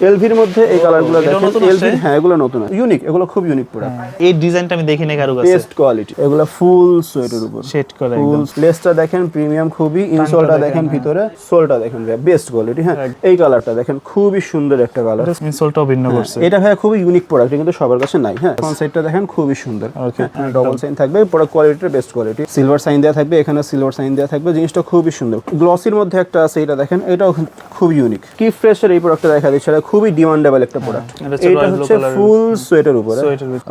এলভির মধ্যে এই কালারগুলো দেখেন। এলভির হ্যাঁ এগুলো নতুন ইউনিক এগুলো খুব ইউনিক প্রোডাক্ট এই ডিজাইনটা আমি দেখি কারও কাছে। বেস্ট কোয়ালিটি এগুলো ফুল সোয়েটের উপর। সেট করে ফুল লেসটা দেখেন প্রিমিয়াম খুবই। ইনসোলটা দেখেন ভিতরে। সোলটা দেখেন বেস্ট কোয়ালিটি হ্যাঁ। এই কালারটা দেখেন খুবই সুন্দর একটা কালার ইনসোলটাও ভিন্ন করছে। এটা ভাই খুবই ইউনিক প্রোডাক্ট কিন্তু সবার কাছে নাই হ্যাঁ। ফ্রন্ট সাইডটা দেখেন খুবই সুন্দর। ডবল সাইন থাকবে প্রোডাক্ট কোয়ালিটির বেস্ট কোয়ালিটি সিলভার সাইন দেওয়া থাকবে এখানে সিলভার সাইন দেওয়া থাকবে জিনিসটা খুবই সুন্দর। গ্লসির মধ্যে একটা আছে এটা দেখেন এটাও খুব ইউনিক কি ফ্রেশের এই প্রোডাক্টটা দেখা দিচ্ছে খুবই ডিমান্ডেবল একটা প্রোডাক্ট এটা হচ্ছে এটা হচ্ছে। ফুল সোয়েটের উপরে।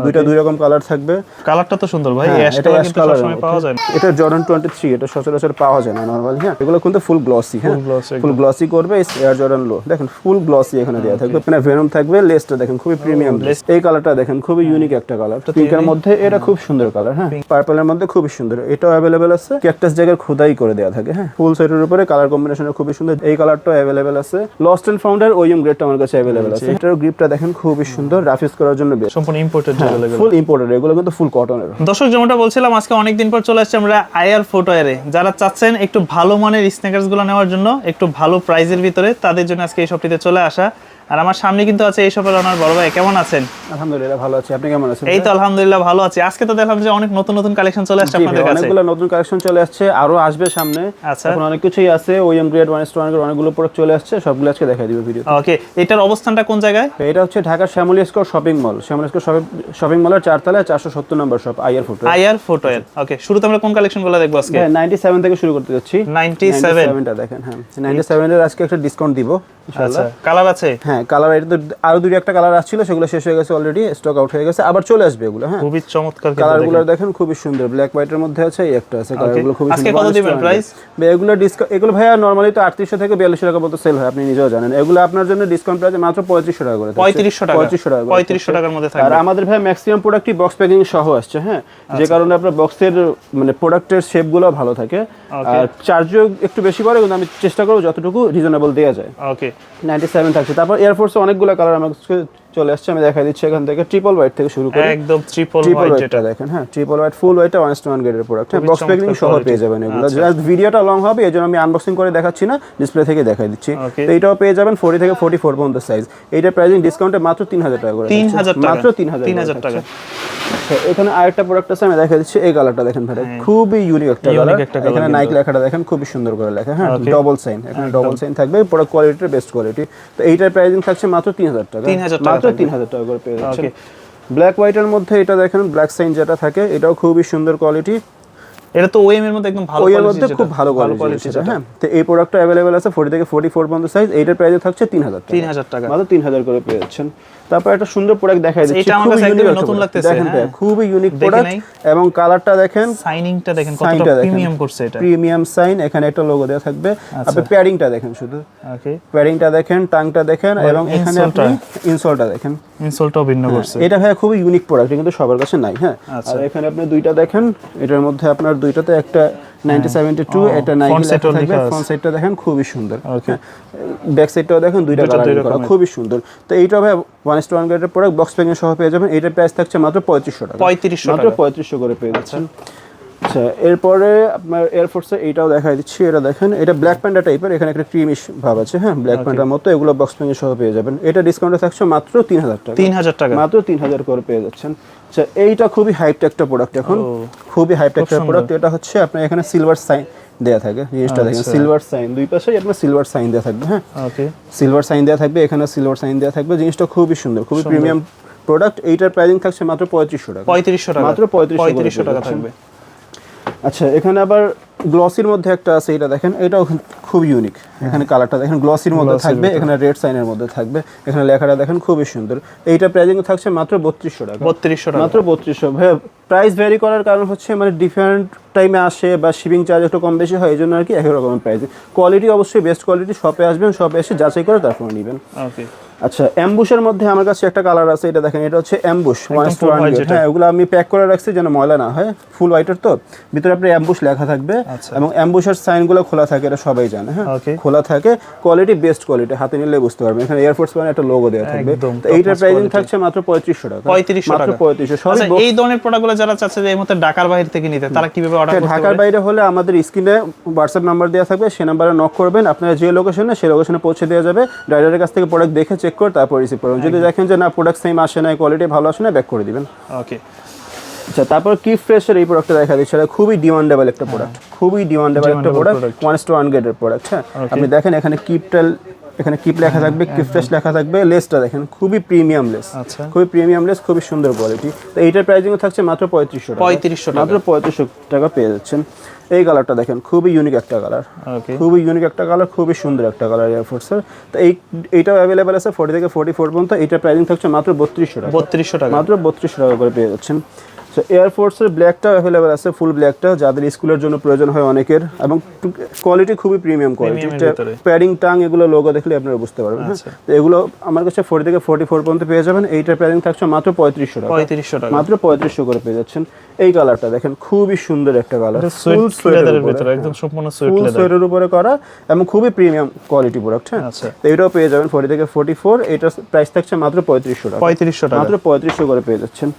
দুইটা দুই রকম কালার থাকবে। কালারটা তো সুন্দর ভাই হ্যাঁ, অ্যাশ কালার পাওয়া যায় না। এটা জর্ডন টোয়েন্টি থ্রি এটা সচরাচর পাওয়া যায় না নর্মালি হ্যাঁ। এগুলো কিন্তু ফুল গ্লসি হ্যাঁ। ফুল গ্লসি করবে এয়ার জর্ডন লো দেখেন ফুল গ্লসি এখানে দেওয়া থাকবে। মানে ভেনম থাকবে লেসটা দেখেন খুবই প্রিমিয়াম লেস এই কালারটা দেখেন খুবই ইউনিক একটা কালার পিঙ্কের মধ্যে এটা খুব সুন্দর কালার হ্যাঁ। পার্পলের মধ্যে খুবই সুন্দর। এটাও অ্যাভেলেবেল আছে। ক্যাকটাস জায়গার খোদাই করে দেওয়া থাকে হ্যাঁ। ফুল সেটের উপরে কালার কম্বিনেশন খুবই সুন্দর। এই কালারটাও অ্যাভেলেবেল আছে। লস্ট এন্ড ফাউন্ডার ওইম গ্রেডটা আমার কাছে अवेलेबल আছে। এটারও গ্রিপটা দেখেন খুবই সুন্দর রাফিস করার জন্য বেশ। সম্পূর্ণ ইম্পোর্টেড যেগুলো ফুল ইম্পোর্টেড এগুলো কিন্তু ফুল কটনের দর্শক যেমনটা বলছিলাম আজকে অনেকদিন পর চলে আসছে আমরা আইআর ফুটওয়ারে যারা চাচ্ছেন একটু ভালো মানের স্নেকার্সগুলো নেওয়ার জন্য একটু ভালো প্রাইজের ভিতরে তাদের জন্য আজকে এই শপটিতে চলে আসা। আর আমার সামনে কিন্তু আছে এই শপের ওনার বড় ভাই। কেমন আছেন? আলহামদুলিল্লাহ ভালো আছি। আপনি কেমন আছেন এই তো আলহামদুলিল্লাহ ভালো আছি। আজকে তো দেখলাম যে অনেক নতুন নতুন কালেকশন চলে আসছে আপনাদের কাছে। অনেকগুলো নতুন কালেকশন চলে আসছে আরও আসবে সামনে। আচ্ছা। এখন অনেক কিছুই আছে ওএম গ্রেড ওয়ান স্টোর অনেকগুলো প্রোডাক্ট চলে আসছে সবগুলো আজকে দেখাই দিবে ভিডিও ওকে এটার অবস্থানটা কোন জায়গায়? এটা হচ্ছে ঢাকার Shyamoli square shopping mall Shyamoli square shopping মলের চারতলায় চারশো সত্তর নম্বর শপ আইয়ার ফুটো আয়ার ফুটওয়ার ওকে শুরুতে আমরা কোন কালেকশনগুলো দেখব আজকে? নাইনটি সেভেন থেকে শুরু করতে যাচ্ছি। 97 সেভেনটা দেখেন হ্যাঁ। নাইনটি সেভেনের আজকে একটা ডিসকাউন্ট দিব আচ্ছা কালার আছে? হ্যাঁ কালার এটা তো আরও দুই একটা কালার আসছিল সেগুলো শেষ হয়ে গেছে অলরেডি স্টক আউট হয়ে গেছে আবার চলে আসবে এগুলো হ্যাঁ। খুবই চমৎকার কিন্তু কালার দেখেন। গুলো দেখেন। খুবই সুন্দর ব্ল্যাক হোয়াইটের মধ্যে আছে এই একটা আছে কালারগুলো খুবই আজকে সুন্দর কত দিবেন? ভাই এগুলো ডিসকাউন্ট এগুলো ভাইয়া নরমালি তো আটত্রিশশো থেকে বিয়াল্লিশশো টাকা মতো সেল হয় আপনি নিজেও জানেন। এগুলো আপনার জন্য ডিসকাউন্ট প্রাইস মাত্র পঁয়ত্রিশশো টাকা করে থাকছে। পঁয়ত্রিশশো টাকা। পঁয়ত্রিশশো টাকা করে পঁয়ত্রিশশো টাকার মধ্যে আর আমাদের ভাই ম্যাক্সিমাম প্রোডাক্টই বক্স প্যাকিং সহ আসছে হ্যাঁ। যে কারণে আপনার বক্সের মানে প্রোডাক্টের শেপগুলো ভালো থাকে। আর চার্জও একটু বেশি পড়ে কিন্তু আমি চেষ্টা করব যতটুকু রিজনেবল দেওয়া যায়। ওকে নাইনটি সেভেন থাকছে। তারপর এয়ারফোর্সে অনেকগুলো কালার আমার চলে আসছে আমি দেখাই দিচ্ছি এখান থেকে। ট্রিপল হোয়াইট থেকে শুরু করে। একদম ট্রিপল হোয়াইট যেটা দেখেন হ্যাঁ triple white full white one one গ্রেডের প্রোডাক্ট হ্যাঁ বক্স প্যাকিং সহ পেয়ে যাবেন এগুলো। জাস্ট ভিডিওটা লং হবে এই জন্য আমি আনবক্সিং করে দেখাচ্ছি না ডিসপ্লে থেকে দেখাই দিচ্ছি. তো এইটাও পেয়ে যাবেন ফোর্টি থেকে ফোর্টি ফোর পর্যন্ত সাইজ এইটা প্রাইসিং ডিসকাউন্টে মাত্র তিন হাজার টাকা করে তিন থাকছে। হাজার টাকা। মাত্র তিন হাজার তিন করে হাজার টাকা। থাকছে। আচ্ছা, এখানে আরেকটা প্রোডাক্ট আছে আমি দেখা দিচ্ছি। এই কালারটা দেখেন ভাই খুবই ইউনিক একটা কালার এখানে নাইক লেখাটা দেখেন খুবই সুন্দর করে লেখা। হ্যাঁ ডবল সাইন এখানে ডবল সাইন থাকবে প্রোডাক্ট কোয়ালিটির বেস্ট কোয়ালিটি তো এইটার প্রাইসিং থাকছে মাত্র তিন হাজার টাকা। 3,000 টাকা। মাত্র থাকবে। তিন হাজার টাকা করে পেয়ে যাচ্ছেন। ব্ল্যাক হোয়াইটের মধ্যে এটা দেখেন ব্ল্যাক সাইন যেটা থাকে এটাও খুবই সুন্দর কোয়ালিটি এটা তো ওএম এর মধ্যে একদম ভালো কোয়ালিটি এর মধ্যে খুব ভালো কোয়ালিটি হ্যাঁ। তো এই প্রোডাক্টটা अवेलेबल আছে ফোর্টি থেকে ফোর্টি ফোর পর্যন্ত সাইজ এইটার প্রাইসে থাকছে তিন হাজার টাকা। তিন হাজার টাকা। মাত্র তিন হাজার করে পেয়ে যাচ্ছেন। তারপর একটা সুন্দর প্রোডাক্ট দেখাই দিচ্ছি। এটা আমার কাছে একটা নতুন লাগতেছে, দেখেন হ্যাঁ। খুবই ইউনিক প্রোডাক্ট এবং কালারটা দেখেন সাইনিংটা দেখেন কতটা প্রিমিয়াম করছে এটা। প্রিমিয়াম সাইন এখানে একটা লোগো দেওয়া থাকবে। আচ্ছা। আপনি প্যাডিংটা দেখেন শুধু। ওকে প্যাডিংটা দেখেন টাংটা দেখেন এবং এখানে। আপনি ইনসোলটা দেখেন। ইনসোলটাও ভিন্ন করছে। এটা ভাই খুবই ইউনিক প্রোডাক্ট কিন্তু সবার কাছে নাই হ্যাঁ। আচ্ছা। আর এখানে আপনি দুইটা দেখেন এটার মধ্যে আপনার দুইটাতে একটা এটা থাকবে ফ্রন্ট সাইডটা দেখেন খুবই সুন্দর. ব্যাক সাইডটাও দেখেন দুইটা দুইটা কালার করা খুবই সুন্দর। তো এইটা ভাই গ্রেডের প্রোডাক্ট বক্স প্যাকিং সহ পেয়ে যাবেন। এটার প্রাইস থাকছে মাত্র পঁয়ত্রিশশো টাকা। 3500 মাত্র টাকা। পঁয়ত্রিশশো করে পেয়ে যাচ্ছেন। আচ্ছা এরপরে আপনার এয়ারফোর্সে এইটাও দেখাই দিচ্ছি এটা দেখেন এটা ব্ল্যাক প্যান্ডা টাইপের এখানে একটা ক্রিমিশ ভাব আছে হ্যাঁ? ব্ল্যাক প্যান্ডার মতো এগুলো বক্স প্যাকিং সহ পেয়ে যাবেন। এটা ডিসকাউন্টে থাকছে মাত্র তিন হাজার টাকা। তিন হাজার টাকা। মাত্র তিন হাজার করে পেয়ে যাচ্ছেন। আচ্ছা এইটা খুবই হাইপড একটা প্রোডাক্ট এখন। খুবই হাইপড একটা প্রোডাক্ট এটা হচ্ছে আপনার এখানে সিলভার সাইন দেয়া থাকে জিনিসটা দেখেন। আচ্ছা। সিলভার সাইন দুই পাশে আপনার সিলভার সাইন দেওয়া থাকবে হ্যাঁ? ওকে সিলভার সাইন দেওয়া থাকবে এখানে সিলভার সাইন দেওয়া থাকবে। জিনিসটা খুবই সুন্দর খুবই প্রিমিয়াম প্রোডাক্ট এইটার প্রাইসিং থাকছে মাত্র পঁয়ত্রিশশো টাকা। পঁয়ত্রিশশো টাকা। মাত্র 3500 পঁয়ত্রিশশো টাকা থাকবে। আচ্ছা এখানে আবার গ্লসির মধ্যে একটা আছে এটা দেখেন এটাও খুব ইউনিক এখানে কালারটা দেখেন গ্লসির মধ্যে থাকবে এখানে রেড সাইনের মধ্যে থাকবে। এখানে লেখাটা দেখেন খুবই সুন্দর। এইটা প্রাইসিং থাকছে মাত্র বত্রিশশো টাকা। বত্রিশশো টাকা। মাত্র বত্রিশশো। প্রাইস ভ্যারি করার কারণ হচ্ছে মানে ডিফারেন্ট টাইমে আসে বা শিপিং চার্জ একটু কম বেশি হয় এই জন্য আর কি একই রকমের প্রাইস কোয়ালিটি অবশ্যই বেস্ট কোয়ালিটি শপে আসবেন শপে এসে যাচাই করে তারপর নেবেন। ওকে আচ্ছা অ্যাম্বুশের মধ্যে আমার কাছে একটা কালার আছে এটা দেখেন এটা হচ্ছে অ্যাম্বুশ হ্যাঁ ওগুলো আমি প্যাক করে রাখছি যেন ময়লা না হয় ফুল হোয়াইটের তো। ভিতরে আপনার অ্যাম্বুশ লেখা থাকবে আচ্ছা। এবং অ্যাম্বুসার সাইনগুলো খোলা থাকে এটা সবাই জানে হ্যাঁ। খোলা থাকে কোয়ালিটি বেস্ট কোয়ালিটি হাতে নিলে বুঝতে পারবেন। এখানে এয়ারফোর্স ওয়ান একটা লোগো দেওয়া থাকবে। তো এইটার প্রাইসিং থাকছে মাত্র পঁয়ত্রিশশো টাকা। 3500 মাত্র টাকা। পঁয়ত্রিশশো। সবই আচ্ছা এই ধরনের প্রোডাক্টগুলো যারা চাচ্ছে যে এই মুহূর্তে ঢাকার বাইরে থেকে নিতে তারা কীভাবে অর্ডার হ্যাঁ, করতে ঢাকার বাইরে হলে আমাদের স্ক্রিনে হোয়াটসঅ্যাপ নাম্বার দেওয়া থাকবে সে নাম্বারে নক করবেন। আপনারা যে লোকেশনে সেই লোকেশনে পৌঁছে দেওয়া যাবে। ড্রাইভারের কাছ থেকে প্রোডাক্ট দেখে চেক করে তারপর রিসিভ করবেন যদি দেখেন যে না প্রোডাক্ট সেম আসে না কোয়ালিটি ভালো আসে না ব্যাক করে দিবেন। ওকে আচ্ছা তারপর কি ফ্রেশের এই প্রোডাক্টটা দেখা দিচ্ছে এটা খুবই ডিমান্ডেবল একটা প্রোডাক্ট খুবই ডিমান্ডেবল একটা প্রোডাক্ট. ওয়ান টু ওয়ান গ্রেডের প্রোডাক্ট হ্যাঁ। আপনি দেখেন এখানে কিপটেল এখানে কিপ লেখা থাকবে কিপ ফ্রেশ লেখা থাকবে। লেসটা দেখেন খুবই প্রিমিয়াম লেস। আচ্ছা। খুবই প্রিমিয়াম লেস খুবই সুন্দর কোয়ালিটি তো এইটার প্রাইসিং থাকছে মাত্র পঁয়ত্রিশশো টাকা। পঁয়ত্রিশশো টাকা। মাত্র পঁয়ত্রিশশো টাকা পেয়ে যাচ্ছেন। এই কালারটা দেখেন খুবই ইউনিক একটা কালার খুবই ইউনিক একটা কালার খুবই সুন্দর একটা কালার এয়ারফোর্সের তো এই এইটাও অ্যাভেলেবেল আছে ফোর্টি থেকে ফোর্টি ফোর পর্যন্ত। এইটার প্রাইসিং থাকছে মাত্র বত্রিশশো টাকা। বত্রিশশো টাকা। মাত্র বত্রিশশো টাকা করে পেয়ে যাচ্ছেন। তো এয়ারফোর্সের ব্ল্যাকটা অ্যাভেলেবেল আছে ফুল ব্ল্যাকটা যাদের স্কুলের জন্য প্রয়োজন হয় অনেকের এবং কোয়ালিটি খুবই প্রিমিয়াম কোয়ালিটি। প্যাডিং টাং এগুলো লোগো দেখলে আপনারা বুঝতে পারবেন হ্যাঁ? আচ্ছা। তো এগুলো আমার কাছে ফোর্টি থেকে ফোর্টি ফোর পর্যন্ত পেয়ে যাবেন এইটার প্রাইসিং থাকছে মাত্র পঁয়ত্রিশশো টাকা। পঁয়ত্রিশশো টাকা। মাত্র পঁয়ত্রিশশো করে পেয়ে যাচ্ছেন। এই কালারটা দেখেন খুবই সুন্দর একটা কালার সুইট লেদারের ভিতরে একদম সম্পূর্ণ সুইট ফুল লেদার সোয়েটার উপরে করা এবং খুবই প্রিমিয়াম কোয়ালিটি প্রোডাক্ট হ্যাঁ? আচ্ছা। তো এটাও পেয়ে যাবেন ফোর্টি থেকে ফোর্টি ফোর এটার প্রাইস থাকছে মাত্র পঁয়ত্রিশশো টাকা। পঁয়ত্রিশশো টাকা। মাত্র পঁয়ত্রিশশো করে পেয়ে যাচ্ছেন।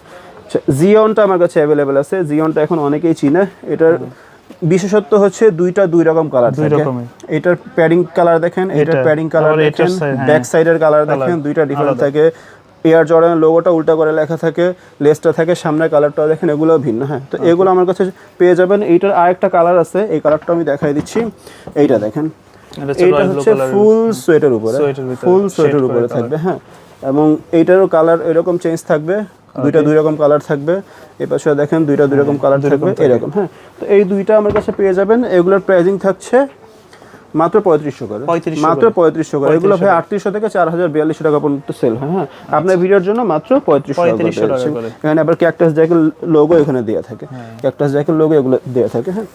আচ্ছা, জিওনটা আমার কাছে অ্যাভেলেবেল আছে। জিওনটা এখন অনেকেই চিনে। এটার বিশেষত্ব হচ্ছে দুইটা দুই রকম কালার দুই রকমের। এটার প্যাডিং কালার দেখেন এটার এটা, প্যাডিং কালার দেখেন। ব্যাক সাইডের কালার দেখেন দুইটা ডিফারেন্ট থাকে। এয়ার জর্ডানের লোগোটা উল্টা করে লেখা থাকে লেসটা থাকে সামনের কালারটাও দেখেন এগুলো ভিন্ন হ্যাঁ। তো এগুলো আমার কাছে পেয়ে যাবেন। এইটার আরেকটা কালার আছে এই কালারটা আমি দেখাই দিচ্ছি। এইটা দেখেন। এটা এইটা হচ্ছে ফুল সোয়েটার উপরে। ফুল সোয়েটার উপরে থাকবে হ্যাঁ। এবং এইটারও কালার এরকম চেঞ্জ থাকবে। দুইটা দুই রকম কালার থাকবে। এই পাশে দেখেন দুইটা দুই রকম কালার থাকবে এরকম হ্যাঁ। তো এই দুইটা আমার কাছে পেয়ে যাবেন। এগুলোর প্রাইজিং থাকছে মাত্র পঁয়ত্রিশশো করে। 3500 মাত্র পঁয়ত্রিশশো করে। এগুলো ভাই আটত্রিশশো থেকে চার হাজার বিয়াল্লিশশো টাকা পর্যন্ত সেল হয় হ্যাঁ। আপনার ভিডিওর জন্য মাত্র পঁয়ত্রিশশো টাকা করে 3500 টাকা পেয়েছেন। করে। এখানে আবার ক্যাকটাস জ্যাকের লোগো এখানে দেওয়া থাকে। ক্যাকটাস জ্যাকের লোগো এগুলো দেওয়া থাকে হ্যাঁ।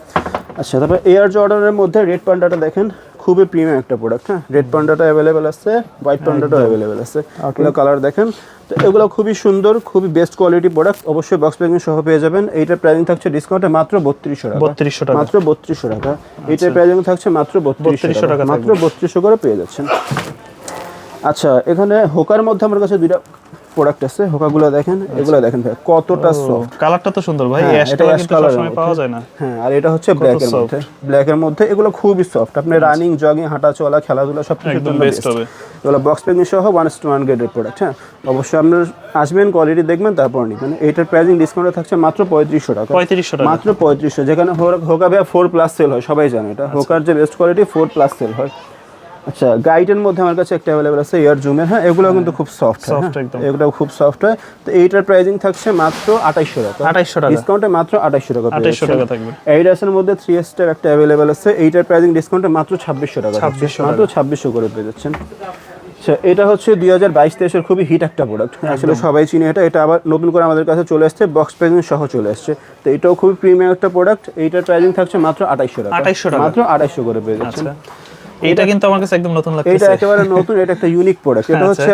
আচ্ছা তারপর এয়ার জর্ডানের মধ্যে রেড পান্ডাটা দেখেন। খুবই প্রিমিয়াম একটা প্রোডাক্ট হ্যাঁ। রেড পান্ডাটা অ্যাভেলেবেল আছে হোয়াইট পান্ডাটাও অ্যাভেলেবেল আছে। এগুলো কালার দেখেন। তো এগুলো খুবই সুন্দর খুবই বেস্ট কোয়ালিটি প্রোডাক্ট অবশ্যই বক্স প্যাকিং সহ পেয়ে যাবেন। এইটার প্রাইজিং থাকছে ডিসকাউন্টে মাত্র বত্রিশশো টাকা। বত্রিশশো টাকা। মাত্র বত্রিশশো টাকা। এইটার প্রাইজিং থাকছে মাত্র বত্রিশশো 3200 টাকা। টাকা মাত্র বত্রিশশো করে পেয়ে যাচ্ছেন। আচ্ছা এখানে হোকার মধ্যে আমার কাছে দুইটা প্রোডাক্ট আছে হোকাগুলো দেখেন এগুলো দেখেন ভাই কতটা সফট কালারটা তো সুন্দর ভাই অ্যাশ কালার কিন্তু এর সবসময় পাওয়া যায় না। হ্যাঁ আর এটা হচ্ছে ব্ল্যাকের soft। মধ্যে। ব্ল্যাকের মধ্যে এগুলো খুবই সফট আপনি রানিং জগিং হাঁটা চলা খেলাধুলা সব কিছুর একদম জন্য বেস্ট হবে। এগুলো বক্স প্যাকিং সহ ওয়ান টু ওয়ান গ্রেডের প্রোডাক্ট হ্যাঁ? অবশ্যই আপনার আসবেন কোয়ালিটি দেখবেন তারপর নেবেন। এইটার প্রাইসিং ডিসকাউন্টে থাকছে মাত্র পঁয়ত্রিশশো টাকা। পঁয়ত্রিশশো টাকা। মাত্র পঁয়ত্রিশশো। যেখানে হোকা ভাইয়া ফোর প্লাস সেল হয় সবাই জানে এটা। হোকার যে best quality four plus sale হয়। আচ্ছা গাইডের মধ্যে আমার কাছে একটা অ্যাভেলেবল আছে এয়ার জুমের হ্যাঁ এগুলো কিন্তু খুব সফট হয় Soft হ্যাঁ। একদম। এগুলো খুব সফট হয়। তো এইটার প্রাইসিং থাকছে মাত্র আঠাইশশো টাকা। আঠাইশশো টাকা। ডিসকাউন্টে মাত্র আঠাইশশো টাকা পেয়ে আঠাইশশো যাচ্ছেন। টাকা থাকবে। এইডাসের মধ্যে থ্রি স্টার একটা অ্যাভেলেবেল আছে এইটার প্রাইসিং ডিসকাউন্টে মাত্র ছাব্বিশশো টাকা 2600 মাত্র ছাব্বিশশো করে পেয়ে যাচ্ছেন। আচ্ছা এটা হচ্ছে দুই হাজার বাইশ তেইশের খুবই হিট একটা প্রোডাক্ট আসলে সবাই চিনে এটা এটা আবার নতুন করে আমাদের কাছে চলে আসছে বক্স প্যাকিং সহ চলে আসছে। তো এটাও খুবই প্রিমিয়াম একটা প্রোডাক্ট এইটার প্রাইসিং থাকছে মাত্র আঠাইশশো টাকা। 2800 টাকা। মাত্র আঠাইশশো করে পেয়ে যাচ্ছেন। আচ্ছা। এটা কিন্তু আমার কাছে একদম নতুন এটা একেবারে নতুন এটা একটা ইউনিক প্রোডাক্ট এটা আচ্ছা। হচ্ছে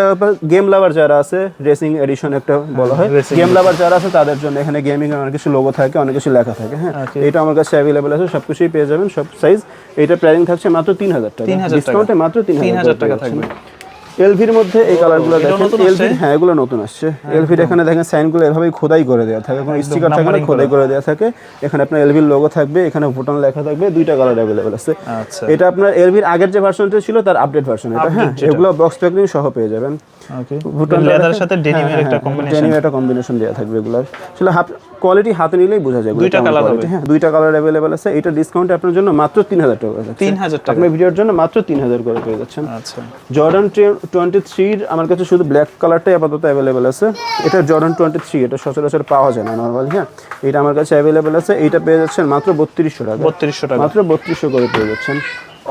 গেম লাভার যারা আছে রেসিং এডিশন একটা বলা হয় গেম লাভার যারা আছে তাদের জন্য এখানে গেমিং এর অনেক কিছু লোগো থাকে অনেক কিছু লেখা থাকে হ্যাঁ? এটা আমার কাছে अवेलेबल আছে সবকিছুই পেয়ে যাবেন সব সাইজ এটা প্রাইসিং থাকছে মাত্র তিন হাজার টাকা। 3000 টাকা। ডিসকাউন্টে মাত্র তিন 3000 টাকা থাকবে। এলভির মধ্যে এই কালারগুলো দেখেন। এলভি হ্যাঁ এগুলো নতুন আসছে। এলভির এখানে দেখেন সাইনগুলো এভাবেই খোদাই করে দেওয়া থাকে। কোনো স্টিকার থাকে না খোদাই করে। দেওয়া থাকে। এখানে আপনার এলভির লোগো থাকবে এখানে ভুটান লেখা থাকবে দুইটা কালার অ্যাভেলেবল আছে। আচ্ছা। এটা আপনার এলভির আগের যে ভার্সনটা ছিল তার আপডেট ভার্সন এটা হ্যাঁ। এগুলো বক্স প্যাকিং সহ পেয়ে যাবেন। ভুটান লেদারের সাথে ডেনিমের একটা কম্বিনেশন ডেনিমের একটা কম্বিনেশন দেওয়া থাকবে এগুলো আসলে হাফ কোয়ালিটি হাতে নিলেই বোঝা যায় দুইটা colour হবে। হ্যাঁ দুইটা কালার অ্যাভেলেবেল আছে। এটা ডিসকাউন্ট আপনার জন্য মাত্র তিন হাজার টাকা করে তিন হাজার টাকা। আপনার ভিডিওর জন্য মাত্র তিন হাজার করে পেয়ে যাচ্ছেন। আচ্ছা। জর্ডান টোয়েন্টি থ্রির আমার কাছে শুধু ব্ল্যাক কালারটাই আপাতত অ্যাভেলেবেল আছে। এটা জর্ডান টোয়েন্টি থ্রি এটা সচরাচর পাওয়া যায় না নর্মালি হ্যাঁ। এটা আমার কাছে অ্যাভেলেবেল আছে। এটা পেয়ে যাচ্ছেন মাত্র বত্রিশশো টাকা। বত্রিশশো টাকা। মাত্র বত্রিশশো করে পেয়ে যাচ্ছেন।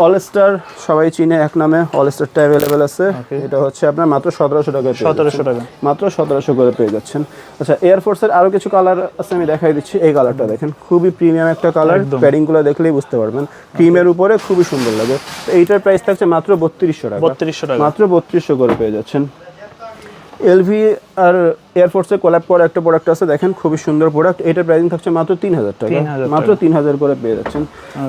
অল স্টার সবাই চিনে এক নামে অলস্টারটা অ্যাভেলেবেল আছে। এটা হচ্ছে আপনার মাত্র সতেরোশো টাকা সতেরোশো টাকা। মাত্র সতেরোশো করে পেয়ে যাচ্ছেন। আচ্ছা এয়ারফোর্সের আরও কিছু কালার আছে আমি দেখাই দিচ্ছি। এই কালারটা দেখেন খুবই প্রিমিয়াম একটা কালার। প্যাডিংগুলো দেখলেই বুঝতে পারবেন। ক্রিমের উপরে খুবই সুন্দর লাগে। এইটার প্রাইস থাকছে মাত্র বত্রিশশো টাকা। বত্রিশশো টাকা। মাত্র বত্রিশশো করে পেয়ে যাচ্ছেন। এলভি আর এয়ারফোর্সে কোলাপ করা একটা প্রোডাক্ট আছে দেখেন খুবই সুন্দর প্রোডাক্ট এটার প্রাইসিং থাকছে মাত্র তিন হাজার টাকা। 3,000 মাত্র তিন হাজার করে পেয়ে যাচ্ছেন।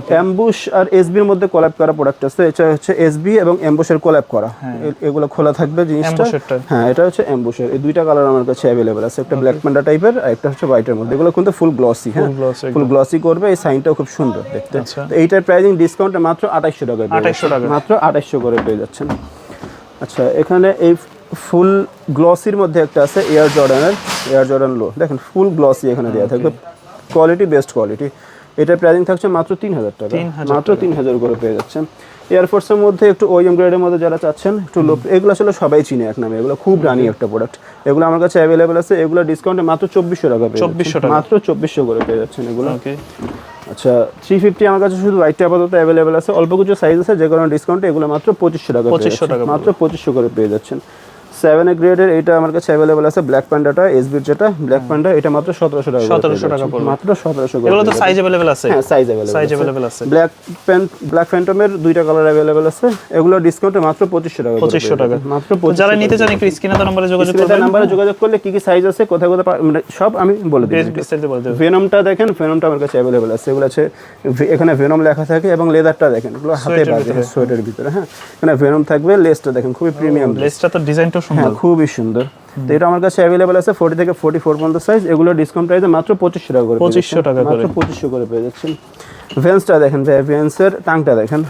অ্যাম্বুশ আর এসবির মধ্যে কোলাপ করা প্রোডাক্ট আছে এটা হচ্ছে এসবি এবং অ্যাম্বুশের কোলাপ করা। এ- এগুলো খোলা থাকবে জিনিসটা। হ্যাঁ এটা হচ্ছে অ্যাম্বুশের এই দুইটা কালার আমার কাছে অ্যাভেলেবেল আছে। একটা ব্ল্যাক প্যান্ডা টাইপের আর একটা হচ্ছে হোয়াইটের মধ্যে। এগুলো কিন্তু ফুল গ্লসি হ্যাঁ? ফুল গ্লসি করবে এই সাইনটাও খুব সুন্দর দেখতে। আচ্ছা। তো এইটার প্রাইসিং ডিসকাউন্টে মাত্র আঠাইশশো টাকা 2800 টাকা। মাত্র আঠাইশশো করে পেয়ে যাচ্ছেন। আচ্ছা এখানে এই ফুল গ্লসির মধ্যে একটা আছে এয়ার জর্ডানের এয়ার জর্ডান লো দেখেন ফুল গ্লসি এখানে দেওয়া থাকবে। কোয়ালিটি বেস্ট কোয়ালিটি এটার প্রাইসিং থাকছে মাত্র তিন হাজার টাকা। মাত্র তিন হাজার করে পেয়ে যাচ্ছেন। এয়ারফোর্সের মধ্যে একটু ওএম গ্রেডের মধ্যে যারা চাচ্ছেন একটু লো এগুলো আসলে সবাই চিনে এক নামে। এগুলো খুব রানি একটা প্রোডাক্ট এগুলো আমার কাছে অ্যাভেলেবেল আছে। এগুলো ডিসকাউন্টে মাত্র চব্বিশশো টাকা পেয়ে 2400 যাচ্ছেন। টাকা। মাত্র চব্বিশশো করে পেয়ে যাচ্ছেন এগুলো। আচ্ছা থ্রি ফিফটি আমার কাছে শুধু হোয়াইটটা আপাতত অ্যাভেলেবেল আছে। অল্প কিছু সাইজ আছে যে কারণে ডিসকাউন্টে এগুলো মাত্র পঁচিশশো টাকা 2500 টাকা মাত্র পঁচিশশো করে পেয়ে যাচ্ছেন। সেভেন গ্রেডের এটা আমার কাছে অ্যাভেলেবল আছে ব্ল্যাক প্যান্ডাটা এসবির যেটা ব্ল্যাক প্যান্ডা এটা মাত্র সতেরোশো টাকা সতেরোশো টাকা মাত্র সতেরোশো এগুলো তো সাইজ অ্যাভেলেবল আছে। হ্যাঁ সাইজ অ্যাভেলেবল সাইজ অ্যাভেলেবল আছে। ব্ল্যাক প্যান্ট ব্ল্যাক ফ্যান্টমের দুইটা কালার অ্যাভেলেবল আছে। এগুলো ডিসকাউন্টে মাত্র পঁচিশশো টাকা পঁচিশশো টাকা। মাত্র যারা নিতে চান একটু স্ক্রিনে তো নম্বরে যোগাযোগ করবেন। নম্বরে যোগাযোগ করলে কি কি সাইজ আছে কোথায় কোথায় মানে সব আমি বলে দিই ভেনমটা দেখেন ভেনমটা আমার কাছে অ্যাভেলেবল আছে। এগুলো আছে এখানে ভেনম লেখা থাকে এবং লেদারটা দেখেন। এগুলো হাতে পাবে সোয়েটারের ভিতরে। হ্যাঁ। এখানে ভেনম থাকবে লেসটা দেখেন খুবই প্রিমিয়াম লেসটা তো ডিজাইনটা সুন্দর। হ্যাঁ খুবই সুন্দর। তো এটা আমার কাছে অ্যাভেলেবল আছে ফোর্টি থেকে ফোর্টি ফোর পর্যন্ত সাইজ এগুলো ডিসকাউন্ট প্রাইসে মাত্র পঁচিশশো টাকা করে পেয়ে 2500 যাচ্ছেন। টাকা মাত্র পঁচিশশো করে পেয়ে যাচ্ছেন। ভেন্সটা দেখেন ভাই ভেন্সের টাংটা দেখেন।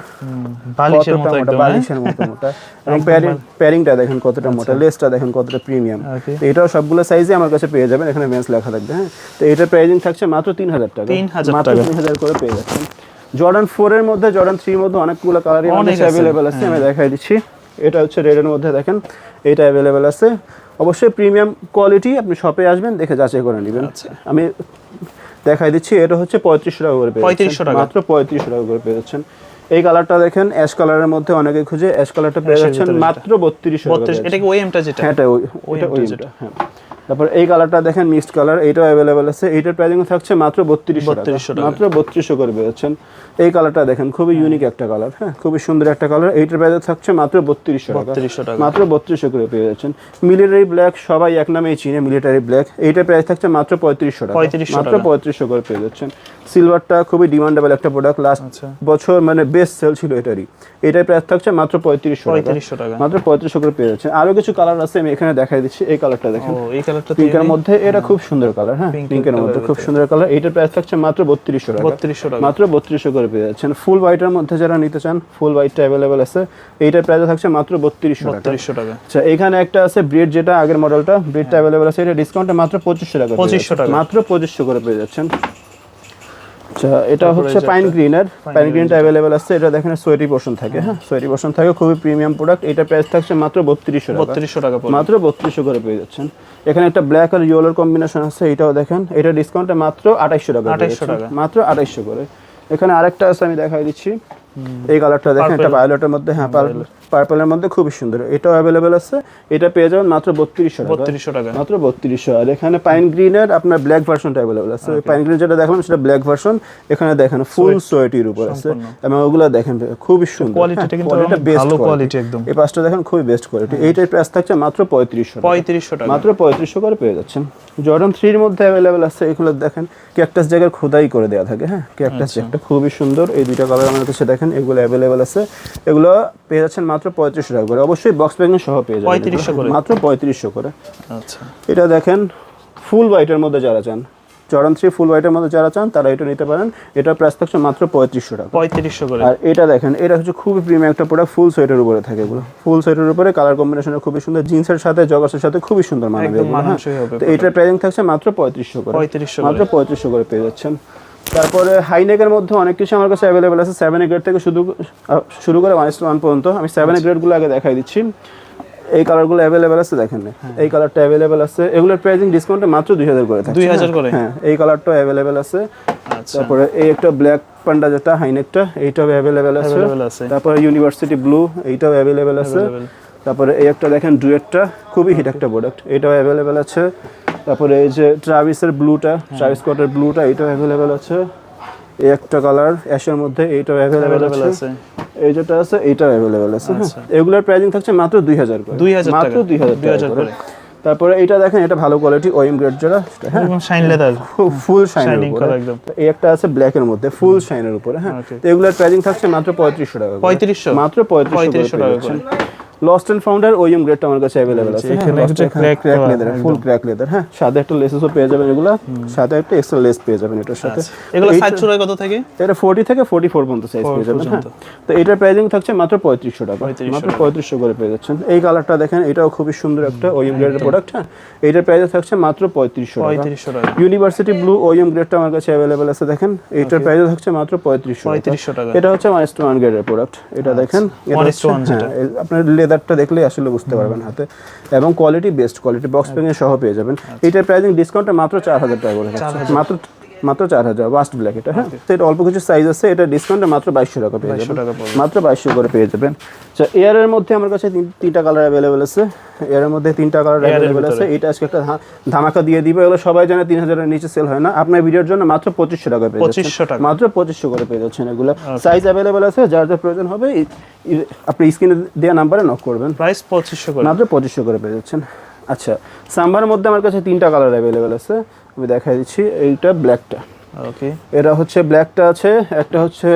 বালিশের মতো একদম হ্যাঁ? বালিশের মতো মোটা। এবং প্যারিং প্যারিংটা দেখেন কতটা মোটা লেসটা দেখেন কতটা প্রিমিয়াম তো এটাও সবগুলো সাইজে আমার কাছে পেয়ে যাবেন এখানে মেন্স লেখা থাকবে হ্যাঁ? তো এটার থাকছে মাত্র তিন হাজার টাকা মাত্র তিন হাজার করে পেয়ে যাচ্ছেন। জর্ডান ফোর এর মধ্যে জর্ডান থ্রির মধ্যে অনেকগুলো কালারই অনেক অ্যাভেলেবেল আছে। আমি দেখাই দিচ্ছি। এটা হচ্ছে রেড এর মধ্যে দেখেন। এটা অ্যাভেলেবেল আছে। অবশ্যই প্রিমিয়াম কোয়ালিটি আপনি শপে আসবেন দেখে যাচাই করে নেবেন। আচ্ছা। আমি দেখাই দিচ্ছি এটা হচ্ছে পঁয়ত্রিশশো টাকা করে পঁয়ত্রিশশো টাকা। মাত্র পঁয়ত্রিশশো টাকা করে পেয়ে যাচ্ছেন এই কালারটা দেখেন অ্যাশ কালারের মধ্যে অনেকে খুঁজে অ্যাশ কালারটা পেয়ে যাচ্ছেন মাত্র বত্রিশশো বত্রিশ এটা কি ওএমটা যেটা? হ্যাঁ এটা ওই ওইটা ওই যেটা। হ্যাঁ। তারপর এই কালারটা দেখেন মিক্সড কালার এইটাও অ্যাভেলেবেল আছে। এইটার প্রাইসিং থাকছে মাত্র বত্রিশশো 3200 টাকা টাকা। মাত্র বত্রিশশো করে পেয়েছেন। এই কালারটা দেখেন খুবই ইউনিক একটা কালার হ্যাঁ খুবই সুন্দর একটা কালার এইটার প্রাইস থাকছে মাত্র বত্রিশশো 3200 টাকা। মাত্র বত্রিশশো করে পেয়ে যাচ্ছেন মিলিটারি ব্ল্যাক সবাই এক নামেই চিনে মিলিটারি ব্ল্যাক এইটার প্রাইস থাকছে মাত্র পঁয়ত্রিশশো টাকা। মাত্র। পঁয়ত্রিশশো করে পেয়ে যাচ্ছেন সিলভারটা খুবই ডিমান্ডেবল একটা প্রোডাক্ট লাস্ট। বছর মানে বেস্ট সেল ছিল এটারই। এটার প্রাইস থাকছে মাত্র পঁয়ত্রিশশো টাকা। 3500 টাকা। মাত্র পঁয়ত্রিশশো করে পেয়ে যাচ্ছেন আরও কিছু কালার আছে আমি এখানে দেখাই দিচ্ছি। এই কালারটা দেখেন। কালারটা পিঙ্কের মধ্যে এটা খুব সুন্দর কালার হ্যাঁ? পিঙ্কের মধ্যে খুব সুন্দর কালার এইটার প্রাইস থাকছে মাত্র বত্রিশশো টাকা। 3200 টাকা। মাত্র বত্রিশশো করে পেয়ে যাচ্ছেন। ফুল হোয়াইটের মধ্যে যারা নিতে চান ফুল হোয়াইটটা অ্যাভেলেবেল আছে। এইটার প্রাইস থাকছে মাত্র বত্রিশশো 3200 টাকা। আচ্ছা এখানে একটা আছে ব্রেড যেটা আগের মডেলটা ব্রেডটা অ্যাভেলেবেল আছে। এটা ডিসকাউন্টে মাত্র পঁচিশশো টাকা পঁচিশশো 2500 টাকা। মাত্র পঁচিশশো করে পেয়ে যাচ্ছেন। আচ্ছা এটা হচ্ছে পাইন গ্রিনার পাইন গ্রিনটা অ্যাভেলেবেল আছে এটা দেখেন সোয়েটি পোর্শন থাকে হ্যাঁ? সোয়েটি পোর্শন থাকে খুবই প্রিমিয়াম প্রোডাক্ট এটা প্রাইস থাকছে মাত্র বত্রিশশো টাকা। 3200 টাকা মাত্র বত্রিশশো করে পেয়ে যাচ্ছেন। এখানে একটা ব্ল্যাক আর ইয়েলোর কম্বিনেশন আছে এটাও দেখেন। এটা ডিসকাউন্টে মাত্র আঠাইশশো টাকা আঠাইশশো 2800 টাকা। মাত্র আঠাইশশো করে। এখানে আরেকটা আছে আমি দেখাই দিচ্ছি। এই কালারটা দেখেন Purple. ভায়োলেটের মধ্যে হ্যাঁ পার্পলের মধ্যে খুবই সুন্দর। এটাও অ্যাভেলেবেল আছে। এটা পেয়ে যাবেন মাত্র বত্রিশশো টাকা। 3200 টাকা। মাত্র বত্রিশশো। আর এখানে পাইন গ্রিনের আপনার ব্ল্যাক ভার্সনটা অ্যাভেলেবল আছে। পাইন গ্রিন যেটা দেখলাম সেটা ব্ল্যাক ভার্সন এখানে দেখেন ফুল সোয়েটির উপর আছে। এবং ওগুলো দেখেন খুবই সুন্দর। কোয়ালিটিটা কিন্তু কোয়ালিটি বেস্ট কোয়ালিটি একদম। এই পাঁচটা দেখেন খুবই বেস্ট কোয়ালিটি এইটার প্রাইস থাকছে মাত্র পঁয়ত্রিশশো। 3500 টাকা। মাত্র পঁয়ত্রিশশো করে পেয়ে যাচ্ছেন। জর্ডন থ্রির মধ্যে অ্যাভেলেবেল আছে। এগুলো দেখেন ক্যাকটাস জায়গার খোদাই করে দেওয়া থাকে। হ্যাঁ ক্যাকটাস আচ্ছা। একটা খুবই সুন্দর। এই দুইটা কালার আমাদের কাছে দেখেন এগুলো অ্যাভেলেবেল আছে। এগুলো পেয়ে যাচ্ছেন মাত্র পঁয়ত্রিশশো টাকা করে। অবশ্যই বক্স প্যাকিং সহ পেয়ে যাবেন 3500 এগুলো। করে। মাত্র পঁয়ত্রিশশো করে। আচ্ছা। এটা দেখেন ফুল হোয়াইটের মধ্যে যারা চান জর্ডন থ্রি ফুল হোয়াইটের মধ্যে যারা চান তারা এটা নিতে পারেন। এটা প্রাইস থাকছে মাত্র পঁয়ত্রিশশো টাকা। 3500 করে। আর এটা দেখেন এটা হচ্ছে খুবই প্রিমিয়াম একটা প্রোডাক্ট ফুল সোয়েটের উপরে থাকে এগুলো। ফুল সোয়েটের উপরে কালার কম্বিনেশনটা খুবই সুন্দর। জিন্সের সাথে জগাসের সাথে খুবই সুন্দর মানাবে হ্যাঁ। তো এইটার প্রাইসিং থাকছে মাত্র পঁয়ত্রিশশো করে। 3500 মাত্র পঁয়ত্রিশশো করে পেয়ে যাচ্ছেন। তারপরে হাইনেকের মধ্যে অনেক কিছু আমার কাছে অ্যাভেলেবেল আছে। সেভেন গ্রেড থেকে শুধু শুরু করে ওয়ান ওয়ান পর্যন্ত। আমি সেভেন গ্রেডগুলো আচ্ছা। আগে দেখাই দিচ্ছি। এই কালারগুলো অ্যাভেলেবেল আছে দেখেন। হ্যাঁ। এই কালারটা অ্যাভেলেবেল আছে। এগুলোর প্রাইসিং ডিসকাউন্টে মাত্র দুই হাজার করে থাকে দুই হাজার করে? হ্যাঁ এই কালারটা অ্যাভেলেবেল আছে। আচ্ছা। তারপরে এই একটা ব্ল্যাক পান্ডা যেটা হাইনেকটা এইটাও অ্যাভেলেবেল আছে। তারপরে ইউনিভার্সিটি ব্লু এইটাও অ্যাভেলেবেল আছে। তারপরে এই একটা দেখেন ডুয়েটটা খুবই হিট একটা প্রোডাক্ট এটাও অ্যাভেলেবেল আছে। তারপরে এই যে ট্রাভিসের ব্লুটা ট্রাভিস কোটের ব্লুটা এটাও অ্যাভেলেবেল আছে। এই একটা কালার অ্যাশের মধ্যে এইটাও অ্যাভেলেবেল আছে। এই যেটা আছে এইটাও অ্যাভেলেবেল আছে হ্যাঁ। এগুলোর প্রাইজিং থাকছে মাত্র দুই হাজার করে। মাত্র দুই হাজার করে। তারপরে এটা দেখেন এটা ভালো কোয়ালিটি ওএম গ্রেড যেটা হ্যাঁ। শাইন লেদার ফুল শাইনের উপরে। একদম। এই একটা আছে ব্ল্যাক এর মধ্যে ফুল শাইনের উপরে হ্যাঁ। তো এগুলোর প্রাইজিং থাকছে মাত্র 3500 টাকা 3500 মাত্র 3500 টাকা লস্ট এন্ড ফাউন্ডার ওএম গ্রেডটা আমার কাছে অ্যাভেলেবল আছে এখানে হ্যাঁ, একটা crack leather full crack leather হ্যাঁ? সাথে একটা লেসেসও পেয়ে যাবেন এগুলো সাথে একটা এক্সট্রা লেস পেয়ে যাবেন এটার সাথে। এগুলো সাইজ শুরু হয় কত থেকে? এটা ফোর্টি থেকে ফোর্টি ফোর পর্যন্ত সাইজ পেয়ে যাবেন হ্যাঁ? তো এটার প্রাইসিং থাকছে মাত্র পঁয়ত্রিশশো টাকা। মাত্র পঁয়ত্রিশশো করে পেয়ে যাচ্ছেন। এই কালারটা দেখেন এটাও খুবই সুন্দর একটা ওএম গ্রেডের প্রোডাক্ট হ্যাঁ? এটার প্রাইস থাকছে মাত্র পঁয়ত্রিশশো টাকা। পঁয়ত্রিশশো টাকা। ইউনিভার্সিটি ব্লু ওএম গ্রেডটা আমার কাছে অ্যাভেলেবল আছে দেখেন? এইটার প্রাইস থাকছে মাত্র পঁয়ত্রিশশো পঁয়ত্রিশশো টাকা। এটা হচ্ছে ওয়ান টু ওয়ান গ্রেডের প্রোডাক্ট এটা দেখেন এটা One is লেদারটা দেখলে আসলে বুঝতে পারবেন হাতে। এবং quality best quality box packing সহ পেয়ে যাবেন। এটার প্রাইসিং ডিসকাউন্টে মাত্র চার হাজার টাকা করে মাত্র মাত্র চার হাজার ওয়াস্ট ব্ল্যাক এটা হ্যাঁ? তো এটা অল্প কিছু সাইজ আছে এটা ডিসকাউন্টে মাত্র বাইশশো টাকা পেয়ে যাবেন। মাত্র বাইশশো করে পেয়ে যাবেন। আচ্ছা এয়ারের মধ্যে আমার কাছে তিনটা কালার অ্যাভেলেবেল আছে। এয়ারের মধ্যে তিনটা কালার অ্যাভেলেবেল আছে। এটা আজকে একটা ধামাকা দিয়ে দিবে। এগুলো সবাই জানে তিন হাজারের নিচে সেল হয় না। আপনার ভিডিওর জন্য মাত্র পঁচিশশো টাকা পেয়ে যাচ্ছেন। 2500 টাকা। মাত্র পঁচিশশো করে পেয়ে যাচ্ছেন এগুলো। সাইজ অ্যাভেলেবেল আছে যার যার প্রয়োজন হবে আপনি স্ক্রিনে দেওয়া নাম্বারে নক করবেন। প্রাইস পঁচিশশো করে। মাত্র পঁচিশশো করে পেয়ে যাচ্ছেন। আচ্ছা সাম্বার মধ্যে আমার কাছে তিনটা কালার অ্যাভেলেবেল আছে। আমি দেখাই দিচ্ছি এইটা ব্ল্যাকটা ওকে এটা হচ্ছে ব্ল্যাকটা আছে একটা হচ্ছে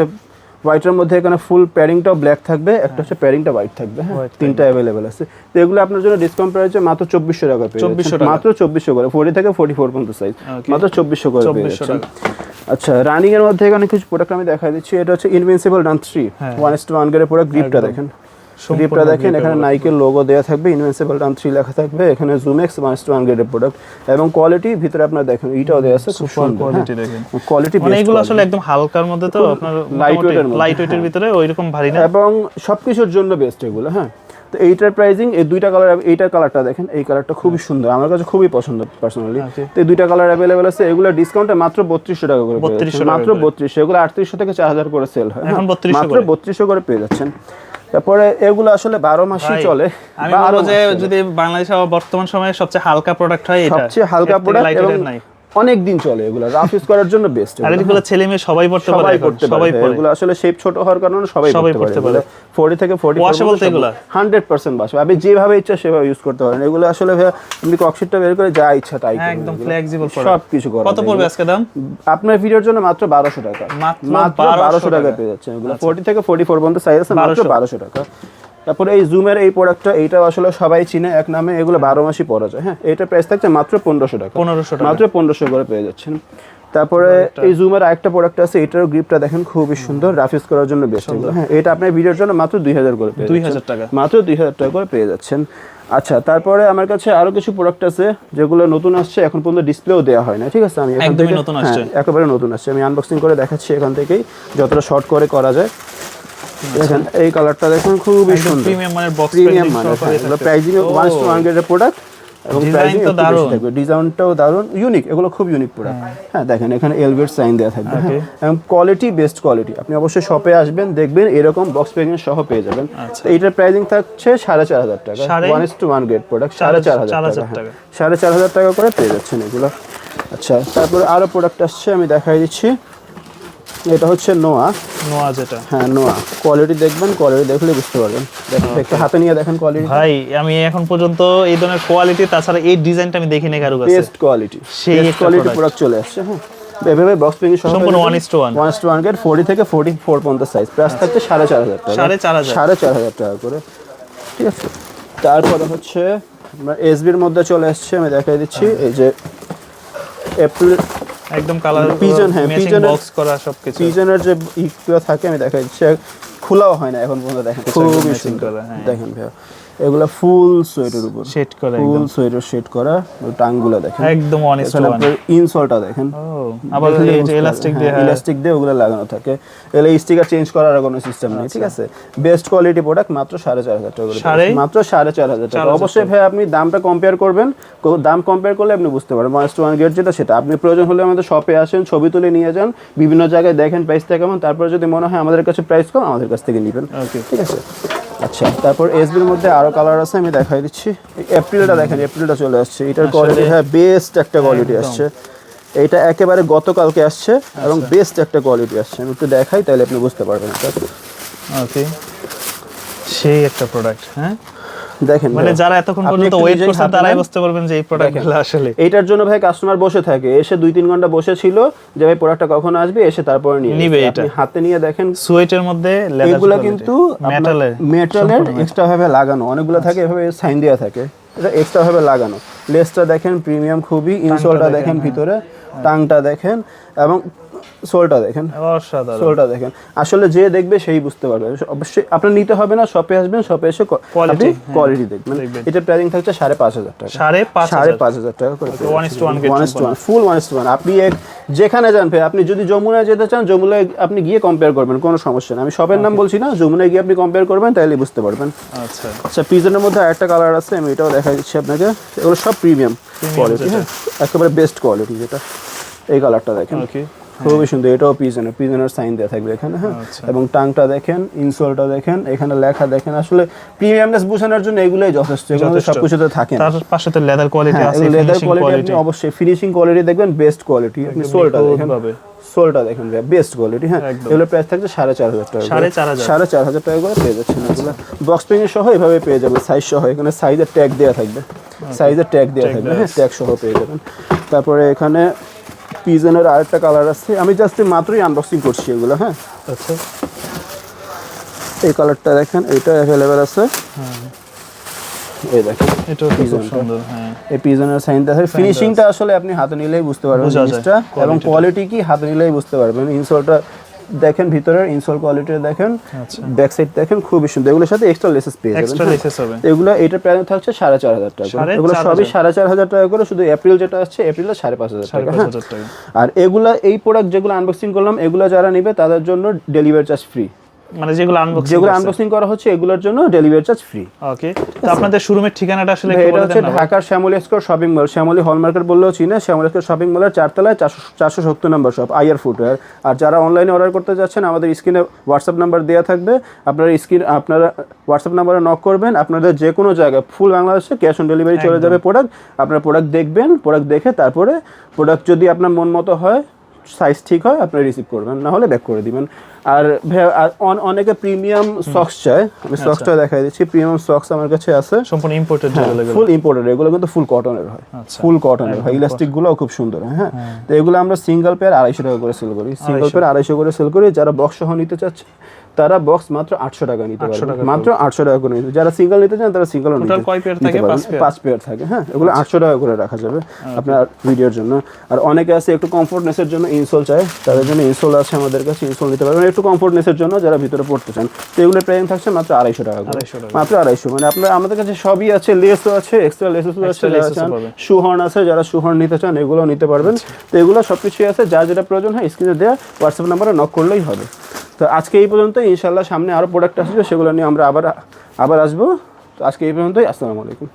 হোয়াইটের মধ্যে এখানে ফুল প্যারিংটাও ব্ল্যাক থাকবে একটা হচ্ছে প্যারিংটা হোয়াইট থাকবে হ্যাঁ? তিনটা অ্যাভেলেবেল আছে। তো এগুলো আপনার জন্য ডিসকাউন্ট প্রাইসে মাত্র চব্বিশশো টাকা 2400 মাত্র চব্বিশশো করে ফোর্টি থেকে ফোর্টি ফোর পর্যন্ত সাইজ মাত্র চব্বিশশো করে পেয়ে 2400 আচ্ছা রানিং এর মধ্যে এখানে কিছু প্রোডাক্ট আমি দেখাই দিচ্ছি এটা হচ্ছে ইনভিনসিবল ডান থ্রি হ্যাঁ। ওয়ান এস টু ওয়ান গের প্রোডাক্ট গ্রিপটা দেখেন। গ্রিপটা দেখেন এখানে নাইকের লোগো দেওয়া থাকবে ইনভিনসিবল ডান থ্রি লেখা থাকবে এখানে জুমেক্স ওয়ান এস টু গ্রেডের প্রোডাক্ট এবং কোয়ালিটি ভিতরে আপনার দেখেন এইটাও দেওয়া আছে খুব সুন্দর কোয়ালিটি দেখেন। কোয়ালিটি মানে এগুলো আসলে একদম হালকার মধ্যে তো আপনার এর মধ্যে, লাইট ওয়েটের ভিতরে ওইরকম ভারী না। এবং সবকিছুর জন্য বেস্ট এগুলো হ্যাঁ। তো এইটার প্রাইজিং এই দুইটা কালার এইটার কালারটা দেখেন এই কালারটা খুবই সুন্দর আমার কাছে খুবই পছন্দ পার্সোনালি তো এই দুইটা কালার অ্যাভেলেবেল আছে এগুলো ডিসকাউন্টে মাত্র বত্রিশশো টাকা করে পেয়ে 3200 যাচ্ছেন। টাকা মাত্র। বত্রিশশো এগুলো আটত্রিশশো থেকে চার হাজার করে সেল হয় হ্যাঁ? এখন 3200 মাত্র। বত্রিশশো করে পেয়ে যাচ্ছেন। তারপরে এগুলো আসলে বারো মাসই চলে। আমি বলব যে যদি বাংলাদেশে বর্তমান সময়ে সবচেয়ে হালকা প্রোডাক্ট হয় এটা। সবচেয়ে হালকা প্রোডাক্ট এবং অনেক দিন চলে এগুলো রাফ ইউজ করার জন্য বেস্ট আর এগুলো ছেলে মেয়ে সবাই পড়তে পারে সবাই সবাই পারে এগুলো আসলে শেপ ছোট হওয়ার কারণে সবাই সবাই পড়তে পারে। ফোর্টি থেকে ফোর্টি Washable তো এগুলা? হান্ড্রেড পার্সেন্ট বাস আপনি যেভাবে ইচ্ছা সেভাবে ইউজ করতে পারেন। এগুলো আসলে আপনি ককশিটটা বের করে যা ইচ্ছা তাই হ্যাঁ, একদম flexible সব কিছু করা কত পড়বে আজকে দাম? আপনার ভিডিওর জন্য মাত্র বারোশো টাকা। মাত্র মাত্র 1200 বারোশো টাকা। পেয়ে যাচ্ছে এগুলো। ফোর্টি থেকে ফোর্টি ফোর পর্যন্ত সাইজ আছে মাত্র 1200 বারোশো টাকা। তারপরে এই জুমের এই প্রোডাক্টটা এইটাও আসলে সবাই চিনে এক নামে এগুলো বারো মাসই পরা যায়। হ্যাঁ এটা প্রাইস থাকছে মাত্র পনেরোশো টাকা। পনেরোশো টাকা। মাত্র পনেরোশো করে পেয়ে যাচ্ছেন। তারপরে এই জুমের আরেকটা প্রোডাক্ট আছে এটার গ্রিপটা দেখেন খুবই সুন্দর রাফিস করার জন্য বেস্ট হ্যাঁ এটা আপনার ভিডিওর জন্য মাত্র দুই হাজার করে দুই হাজার টাকা। মাত্র দুই হাজার টাকা করে পেয়ে যাচ্ছেন। আচ্ছা তারপরে আমার কাছে আরও কিছু প্রোডাক্ট আছে যেগুলো নতুন আসছে এখন পর্যন্ত ডিসপ্লেও দেওয়া হয় না ঠিক আছে? আমি এখান একদমই থেকে নতুন হ্যাঁ, আসছে। একেবারে নতুন আসছে। আমি আনবক্সিং করে দেখাচ্ছি এখান থেকেই যতটা শর্ট করে করা যায়। দেখেন এই কালারটা দেখুন খুবই সুন্দর। প্রিমিয়াম মানের বক্স প্রিমিয়াম মানে প্রাইজিং ওয়ান টু ওয়ান গ্রেডের প্রোডাক্ট এবং প্রাইজিং তো দারুণ। থাকবে। ডিজাইনটাও দারুণ ইউনিক এগুলো খুব ইউনিক প্রোডাক্ট হ্যাঁ। দেখেন এখানে এলভেট সাইন দেওয়া থাকবে হ্যাঁ। এবং কোয়ালিটি বেস্ট কোয়ালিটি আপনি অবশ্যই শপে আসবেন দেখবেন এরকম বক্স প্যাকিং সহ পেয়ে যাবেন। তো এইটার প্রাইজিং থাকছে সাড়ে চার হাজার টাকা। আচ্ছা। One to one grade product সাড়ে চার হাজার টাকা হ্যাঁ। টাকা। সাড়ে চার হাজার টাকা করে পেয়ে যাচ্ছেন এগুলো। আচ্ছা তারপরে আরও প্রোডাক্ট আসছে আমি দেখাই দিচ্ছি। এটা হচ্ছে নোয়া। নোয়া যেটা। হ্যাঁ নোয়া। কোয়ালিটি দেখবেন কোয়ালিটি দেখলে বুঝতে পারবেন। একটু হাতে নিয়ে দেখেন কোয়ালিটি ভাই আমি এখন পর্যন্ত এই ধরনের কোয়ালিটি তাছাড়া এই ডিজাইনটা আমি দেখিনি কারও কাছে। বেস্ট কোয়ালিটি সেই কোয়ালিটি। প্রোডাক্ট চলে আসছে হ্যাঁ। এভাবে বক্স সহ সম্পূর্ণ গেট থেকে পর্যন্ত সাইজ প্রাইস থাকছে সাড়ে চার হাজার টাকা। সাড়ে চার হাজার। সাড়ে চার হাজার টাকা করে। ঠিক আছে? তারপরে হচ্ছে আমরা এসবির মধ্যে চলে আসছে আমি দেখাই দিচ্ছি। এই যে এপ্রিল একদম কালার পিজন হ্যাঁ, pigeon বক্স করা সবকিছু। পিজনের যে ইগুলো থাকে আমি দেখাচ্ছি। খোলাও হয় না এখন পর্যন্ত দেখেন। খুবই সুন্দর হ্যাঁ। দেখেন ভাইয়া। এগুলা ফুল সোয়েটের উপর। সেট করা ফুল সোয়েটার শেড করা টাংগুলো দেখেন। একদম ওয়ান। আপনার ইনসলটা দেখেন। আবার এই যে ইলাস্টিক দিয়ে হ্যাঁ। ইলাস্টিক দিয়ে ওগুলো লাগানো থাকে। এগুলো স্টিকার চেঞ্জ করার কোনো সিস্টেম নেই ঠিক আছে? বেস্ট কোয়ালিটি প্রোডাক্ট মাত্র সাড়ে চার হাজার টাকা করে মাত্র সাড়ে চার হাজার টাকা। অবশ্যই ভাই আপনি দামটা কম্পেয়ার করবেন। দাম কম্পেয়ার করলে আপনি বুঝতে পারবেন। ওয়ান টু ওয়ান গেট যেটা সেটা। আপনি প্রয়োজন হলে আমাদের শপে আসেন ছবি তুলে নিয়ে যান বিভিন্ন জায়গায় দেখেন প্রাইসটা কেমন তারপর যদি মনে হয় আমাদের কাছে প্রাইস কম আমাদের কাছ থেকে নেবেন। ঠিক আছে? আচ্ছা তারপর এসবির মধ্যে আরও কালার আছে আমি দেখাই দিচ্ছি। এপ্রিলটা দেখেন এপ্রিলটা চলে আসছে। এটার কোয়ালিটি হ্যাঁ বেস্ট একটা কোয়ালিটি আসছে। এটা একেবারে গতকালকে আসছে এবং বেস্ট একটা কোয়ালিটি আসছে। আমি একটু দেখাই তাহলে আপনি বুঝতে পারবেন ওকে সেই একটা প্রোডাক্ট হ্যাঁ? দেখেন মানে যারা এতক্ষণ পর্যন্ত ওয়েট করছেন তারাই বুঝতে পারবেন যে এই প্রোডাক্টগুলো আসলে। এইটার জন্য ভাই কাস্টমার বসে থাকে এসে দুই তিন ঘণ্টা বসে ছিল যে ভাই প্রোডাক্টটা কখন আসবে এসে তারপরে নিয়ে নিবে এটা। হাতে নিয়ে দেখেন সুয়েটের মধ্যে এগুলো কিন্তু মেটালের মেটালের এক্সট্রা ভাবে লাগানো অনেকগুলো থাকে এভাবে সাইন দেওয়া থাকে। এটা এক্সট্রা ভাবে লাগানো। লেসটা দেখেন প্রিমিয়াম খুবই ইনসোলটা দেখেন ভিতরে টাংটা দেখেন এবং সোলটা দেখেন। অসাধারণ। সোলটা দেখেন। আসলে যে দেখবে সেই বুঝতে পারবে। অবশ্যই আপনার নিতে হবে না শপে আসবেন শপে এসে আপনি হ্যাঁ। কোয়ালিটি দেখবেন। দেখবেন। এটা প্রাইসিং থাকছে সাড়ে পাঁচ হাজার টাকা। সাড়ে পাঁচ সাড়ে পাঁচ হাজার টাকা করে one is to one full one is to one আপনি এক যেখানে যান আপনি যদি যমুনায় যেতে চান যমুনায় আপনি গিয়ে কম্পেয়ার করবেন কোনো সমস্যা নেই। আমি শপের নাম বলছি না যমুনায় গিয়ে আপনি কম্পেয়ার করবেন তাহলে বুঝতে পারবেন। আচ্ছা। আচ্ছা পিজনের মধ্যে আরেকটা কালার আছে আমি এটাও দেখা দিচ্ছি আপনাকে। এগুলো সব প্রিমিয়াম কোয়ালিটি হ্যাঁ। একেবারে বেস্ট কোয়ালিটি যেটা। এই কালারটা দেখেন। ওকে খুবই সুন্দর এটাও পিজনের পিজনের সাইন দেওয়া থাকবে এখানে হ্যাঁ। আচ্ছা। এবং টাংটা দেখেন ইনসোলটা দেখেন এখানে লেখা দেখেন আসলে প্রিমিয়ামনেস বোঝানোর জন্য এগুলোই যথেষ্ট এগুলো। সবকিছুতে থাকে তার পাশে তো লেদার কোয়ালিটি হ্যাঁ আছে লেদার কোয়ালিটি কোয়ালিটি আপনি অবশ্যই ফিনিশিং কোয়ালিটি দেখবেন বেস্ট কোয়ালিটি আপনি সোলটা দেখেন। সোলটা দেখেন বেস্ট কোয়ালিটি হ্যাঁ। এগুলো প্রাইস থাকছে সাড়ে চার হাজার টাকা। সাড়ে চার হাজার। সাড়ে চার হাজার টাকা করে পেয়ে যাচ্ছেন এগুলো। বক্স পেইং সহ এভাবে পেয়ে যাবেন সাইজ সহ এখানে সাইজের ট্যাগ দেওয়া থাকবে। সাইজের ট্যাগ দেওয়া থাকবে হ্যাঁ ট্যাগ সহ পেয়ে যাবেন। তারপরে এখানে পিজনের আরেকটা কালার আছে। আমি জাস্ট মাত্রই আনবক্সিং করছি এগুলো হ্যাঁ? আচ্ছা। এই কালারটা দেখেন এটা অ্যাভেলেবেল আছে। এই দেখেন এটা খুব সুন্দর হ্যাঁ। এই পিজনের সাইন দেখেন ফিনিশিংটা আসলে আপনি হাতে নিলেই বুঝতে পারবেন জিনিসটা। এবং কোয়ালিটি কি হাতে নিলেই বুঝতে পারবেন। ইনসোলটা দেখেন ভিতরের ইনসোল কোয়ালিটি দেখেন আচ্ছা ব্যাক সাইড দেখেন খুবই সুন্দর এগুলোর সাথে এক্সট্রা লেসেস পেয়ে যাবেন এক্সট্রা। লেসেস হবে এগুলো এটার প্রাইস থাকছে সাড়ে চার হাজার টাকা করে। এগুলো সবই হাজার। সাড়ে চার হাজার টাকা করে শুধু এপ্রিল যেটা আসছে এপ্রিলে সাড়ে পাঁচ হাজার সাড়ে টাকা পাঁচ হ্যাঁ হাজার টাকা আর এগুলা এই প্রোডাক্ট যেগুলো আনবক্সিং করলাম এগুলো যারা নেবে তাদের জন্য ডেলিভারি চার্জ ফ্রি মানে যেগুলো আনবক্সিং যেগুলো আনবক্সিং করা হচ্ছে এগুলোর জন্য ডেলিভারি চার্জ ফ্রি ওকে তো আপনাদের শোরুমের ঠিকানাটা আসলে এটা হচ্ছে ঢাকার Shyamoli square shopping mall Shyamoli hall market বললেও চিনে শ্যামলী স্কোয়ার শপিং মলের চারতলায় চারশো চারশো সত্তর নম্বর শপ আইয়ার ফুটওয়্যার আর যারা অনলাইনে অর্ডার করতে যাচ্ছেন আমাদের স্ক্রিনে হোয়াটসঅ্যাপ নাম্বার দেওয়া থাকবে। আপনারা স্ক্রিন আপনারা হোয়াটসঅ্যাপ নাম্বারে নক করবেন। আপনাদের যে কোনো জায়গায় ফুল বাংলাদেশে ক্যাশ অন ডেলিভারি চলে যাবে প্রোডাক্ট আপনারা প্রোডাক্ট দেখবেন প্রোডাক্ট দেখে তারপরে প্রোডাক্ট যদি আপনার মন মতো হয় সাইজ ঠিক হয় আপনি রিসিভ করবেন। না হলে ব্যাক করে দিবেন। আর অনেকে প্রিমিয়াম সক্স চায়। আমি আচ্ছা। সক্সটা দেখাই দিচ্ছি। প্রিমিয়াম সক্স আমার কাছে আছে। সম্পূর্ণ ইম্পোর্টেড ফুল ইম্পোর্টেড এগুলো কিন্তু ফুল কটনের হয়। আচ্ছা। ফুল কটনের হয়। ইলাস্টিকগুলো খুব সুন্দর হ্যাঁ। তো এগুলো আমরা সিঙ্গেল পেয়ার আড়াইশো টাকা করে সেল করি। সিঙ্গেল পেয়ার আড়াইশো করে সেল করি। যারা বক্স সহ নিতে চাচ্ছে তারা বক্স মাত্র আটশো টাকা নিতে 800 পারবে। মাত্র আটশো টাকা করে নিতে যারা সিঙ্গেল নিতে চান তারা সিঙ্গেল কয় পাঁচ পেয়ার থাকে? হ্যাঁ। এগুলো আটশো টাকা করে রাখা যাবে আপনার ভিডিওর জন্য। আর অনেকে আছে একটু কমফোর্টনেসের জন্য ইনসোল চায়। তাদের জন্য ইনসোল আছে আমাদের কাছে ইনসোল নিতে পারবেন। একটু কমফোর্টনেসের জন্য যারা ভিতরে পড়তে চান। তো এগুলোর প্রাইস থাকছে মাত্র আড়াইশো টাকা করে। মাত্র আড়াইশো। মানে আপনার আমাদের কাছে সবই আছে। লেসও আছে এক্সট্রা লেসও আছে। শুহর্ন আছে যারা শুহর্ন নিতে চান এগুলো নিতে পারবেন। তো এগুলো সব কিছুই আছে। যার যেটা প্রয়োজন হয় স্ক্রিনে দেওয়া হোয়াটসঅ্যাপ নাম্বারে নক করলেই হবে। তো আজকে এই পর্যন্ত ইনশাল্লাহ সামনে আরও প্রোডাক্ট আসবে, সেগুলো নিয়ে আমরা আবার আবার আসব। তো আজকে এই পর্যন্তই, আসসালামু আলাইকুম।